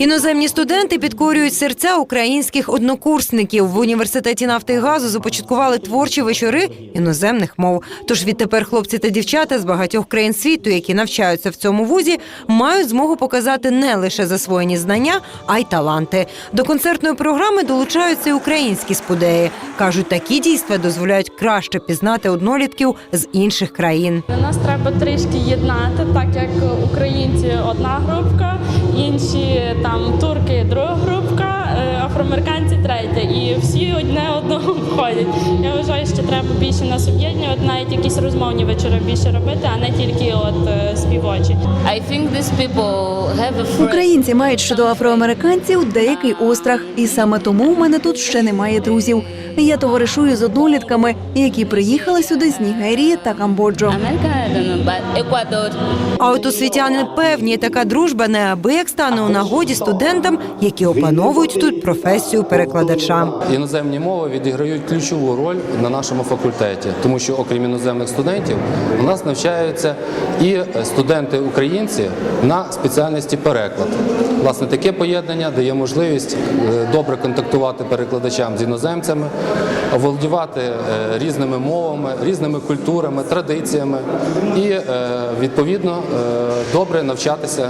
Іноземні студенти підкорюють серця українських однокурсників. В університеті нафти і газу започаткували творчі вечори іноземних мов. Тож відтепер хлопці та дівчата з багатьох країн світу, які навчаються в цьому вузі, мають змогу показати не лише засвоєні знання, а й таланти. До концертної програми долучаються й українські спудеї. кажуть, такі дійства дозволяють краще пізнати однолітків з інших країн. Нас треба трішки єднати, так як українці одна групка, інші там турки друга групка, е, афроамериканці третя. І всі одне одного входять. Я вважаю, що треба більше нас об'єднувати, навіть якісь розмовні вечори більше робити, а не тільки от Українці мають щодо афроамериканців деякий острах, і саме тому в мене тут ще немає друзів. Я товаришую з однолітками, які приїхали сюди з Нігерії та Камбоджу. А от освітяни певні, така дружба неабияк стане у нагоді студентам, які опановують тут професію перекладача. Іноземні мови відіграють ключову роль на нашому факультеті, тому що окрім іноземних студентів у нас навчаються і студенти українці на спеціальності переклад. Власне, таке поєднання дає можливість е, добре контактувати перекладачам з іноземцями, оволодівати е, різними мовами, різними культурами, традиціями і е, відповідно добре навчатися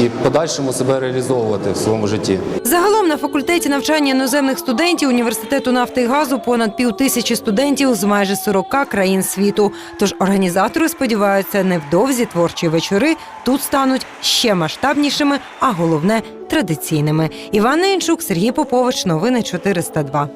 і подальшому себе реалізовувати в своєму житті. Загалом на факультеті навчання іноземних студентів університету нафти і газу понад пів тисячі студентів з майже 40 країн світу. Тож організатори сподіваються, невдовзі творчі вечори тут стануть ще масштабнішими, а головне традиційними. Іван Інчук, Сергій Попович, новини 402.